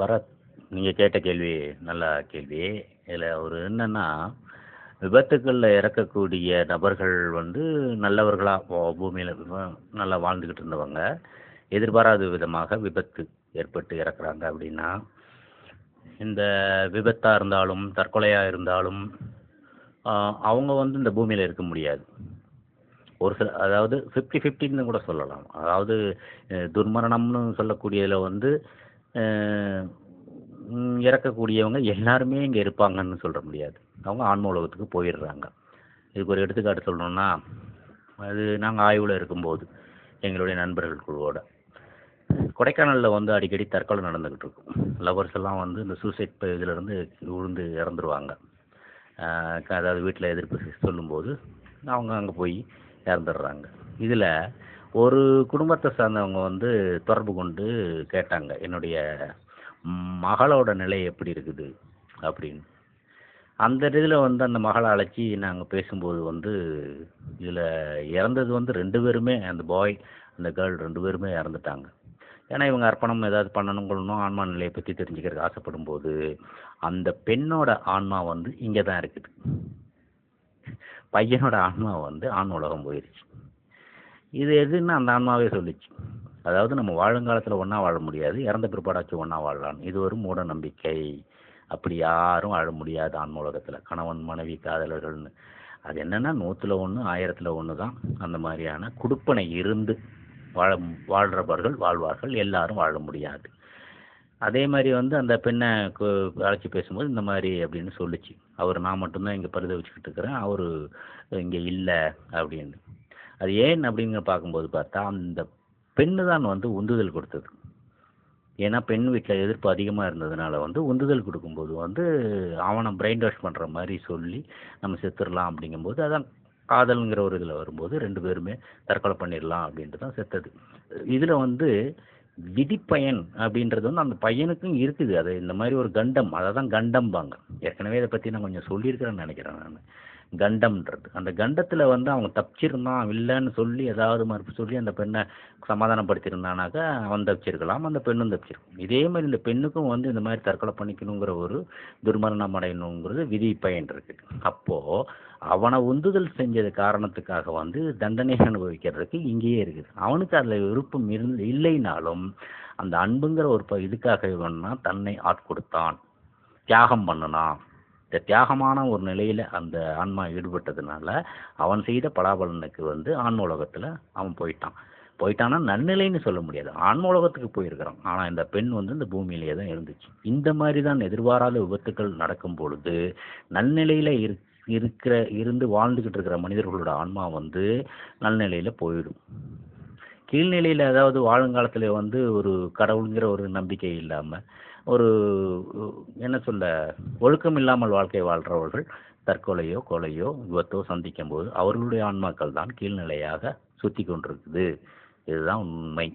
பரத் நீங்கள் கேட்ட கேள்வி நல்ல கேள்வி. இதில் ஒரு என்னென்னா விபத்துகளில் இறக்கக்கூடிய நபர்கள் வந்து நல்லவர்களாக பூமியில் நல்லா வாழ்ந்துக்கிட்டு இருந்தவங்க. எதிர்பாராத விதமாக விபத்து ஏற்பட்டு இறக்குறாங்க அப்படின்னா இந்த விபத்தாக இருந்தாலும் தற்கொலையாக இருந்தாலும் அவங்க வந்து இந்த பூமியில் இருக்க முடியாது. ஒரு சில அதாவது ஃபிஃப்டி ஃபிஃப்டின்னு கூட சொல்லலாம். அதாவது துர்மரணம்னு சொல்லக்கூடியதில் வந்து இறக்கக்கூடியவங்க எல்லாருமே இங்கே இருப்பாங்கன்னு சொல்ல முடியாது. அவங்க ஆன்ம உலகத்துக்கு போயிடுறாங்க. இதுக்கு ஒரு எடுத்துக்காட்டு சொல்லணும்னா அது நாங்கள் ஆய்வில் இருக்கும்போது எங்களுடைய நண்பர்கள் குழுவோட. கொடைக்கானலில் வந்து அடிக்கடி தற்கொலை நடந்துக்கிட்டு இருக்கும். லவர்ஸ் எல்லாம் வந்து இந்த சூசைட் இதிலேருந்து விழுந்து இறந்துருவாங்க. அதாவது வீட்டில் எதிர்ப்பு சொல்லும்போது அவங்க அங்கே போய் இறந்துடுறாங்க. இதில் ஒரு குடும்பத்தை சார்ந்தவங்க வந்து தொடர்பு கொண்டு கேட்டாங்க என்னுடைய மகளோட நிலை எப்படி இருக்குது? அப்படின்னு. அந்த இதில் வந்து அந்த மகளை அழைச்சி நாங்கள் பேசும்போது வந்து இதில் இறந்தது வந்து ரெண்டு பேருமே அந்த பாய் அந்த கேர்ள் ரெண்டு பேருமே இறந்துட்டாங்க. ஏன்னா இவங்க அர்ப்பணம் ஏதாவது பண்ணணும் கொள்ளணும் ஆன்மா நிலையை பற்றி தெரிஞ்சுக்கிறதுக்கு ஆசைப்படும் போது அந்த பெண்ணோட ஆன்மா வந்து இங்கே தான் இருக்குது. பையனோட ஆன்மா வந்து ஆண் உலகம் போயிடுச்சு இது எதுன்னு அந்த ஆன்மாவே சொல்லிச்சு. அதாவது நம்ம வாழுங்காலத்தில் ஒன்றா வாழ முடியாது இறந்த பிற்பாடாச்சும் ஒன்றா வாழலாம். இது ஒரு மூட நம்பிக்கை. அப்படி யாரும் வாழ முடியாது ஆன்மூலகத்தில் உலகத்தில். கணவன் மனைவி காதலர்கள்னு. அது என்னன்னா நூற்றுல ஒன்று ஆயிரத்தில் ஒன்று தான் அந்த மாதிரியான குடுப்பனை இருந்து வாழ வாழ்கிறவர்கள் வாழ்வார்கள் எல்லாரும் வாழ முடியாது. அதே மாதிரி வந்து அந்த பெண்ணை அழைச்சி பேசும்போது இந்த மாதிரி அப்படின்னு சொல்லிச்சு. அவர் நான் மட்டும்தான் இங்கே பரிதவிச்சுக்கிட்டு இருக்கிறேன். அவர் இங்கே இல்லை. அப்படின்னு. அது ஏன் அப்படின்னு பார்க்கும்போது பார்த்தா அந்த பெண்ணு தான் வந்து உந்துதல் கொடுத்தது. ஏன்னா பெண் வீட்டில் எதிர்ப்பு அதிகமாக இருந்ததுனால வந்து உந்துதல் கொடுக்கும்போது வந்து அவனை பிரெயின் வாஷ் பண்ணுற மாதிரி சொல்லி நம்ம செத்துடலாம் அப்படிங்கும்போது அதான் காதல்ங்கிற ஒரு இதில் வரும்போது ரெண்டு பேருமே தற்கொலை பண்ணிடலாம் அப்படின்ட்டு தான் செத்தது. இதில் வந்து விதிப்பயன் அப்படின்றது வந்து அந்த பையனுக்கும் இருக்குது. அது இந்த மாதிரி ஒரு கண்டம் அதை தான் கண்டம்பாங்க. ஏற்கனவே இதை பற்றி நான் கொஞ்சம் சொல்லியிருக்கிறேன்னு நினைக்கிறேன் நான். கண்டம்ன்றது. அந்த கண்டத்தில் வந்து அவங்க தப்பிச்சிருந்தான் இல்லைன்னு சொல்லி ஏதாவது மறுப்பு சொல்லி அந்த பெண்ணை சமாதானப்படுத்தியிருந்தானாக்கா அவன் தப்பிச்சிருக்கலாம் அந்த பெண்ணும் தப்பிச்சிருக்கும். இதே மாதிரி இந்த பெண்ணுக்கும் வந்து இந்த மாதிரி தற்கொலை பண்ணிக்கணுங்கிற ஒரு துர்மரணம் அடையணுங்கிறது விதி பயன் இருக்குது அப்போது அவனை உந்துதல் செஞ்சது காரணத்துக்காக வந்து தண்டனை அனுபவிக்கிறதுக்கு இங்கேயே இருக்குது. அவனுக்கு அதில் விருப்பம் இருந்து இல்லைனாலும் அந்த அன்புங்கிற ஒரு ப இதுக்காக இவன்னா தன்னை ஆட்கொடுத்தான் தியாகம் பண்ணனான். இந்த தியாகமான ஒரு நிலையில் அந்த ஆன்மா ஈடுபட்டதுனால அவன் செய்த பலாபலனுக்கு வந்து ஆன்ம உலகத்தில் அவன் போயிட்டான். போயிட்டான்னா நன்னிலைன்னு சொல்ல முடியாது. ஆன்ம உலகத்துக்கு போயிருக்கிறான். ஆனால் இந்த பெண் வந்து இந்த பூமியிலேயே தான் இருந்துச்சு. இந்த மாதிரி தான் எதிர்பாராத விபத்துக்கள் நடக்கும் பொழுது நன்னிலையில் இரு இருக்கிற இருந்து வாழ்ந்துக்கிட்டு இருக்கிற மனிதர்களோட ஆன்மா வந்து நல்நிலையில் போயிடும். கீழ்நிலையில் அதாவது வாழ்ங்காலத்தில் வந்து ஒரு கடவுளுங்கிற ஒரு நம்பிக்கை இல்லாமல் ஒரு என்ன சொல்ல ஒழுக்கம் இல்லாமல் வாழ்க்கை வாழ்கிறவர்கள் தற்கொலையோ கொலையோ விபத்தோ சந்திக்கும் போது அவர்களுடைய ஆன்மாக்கள் தான் கீழ்நிலையாக சுற்றி கொண்டிருக்குது இதுதான் உண்மை.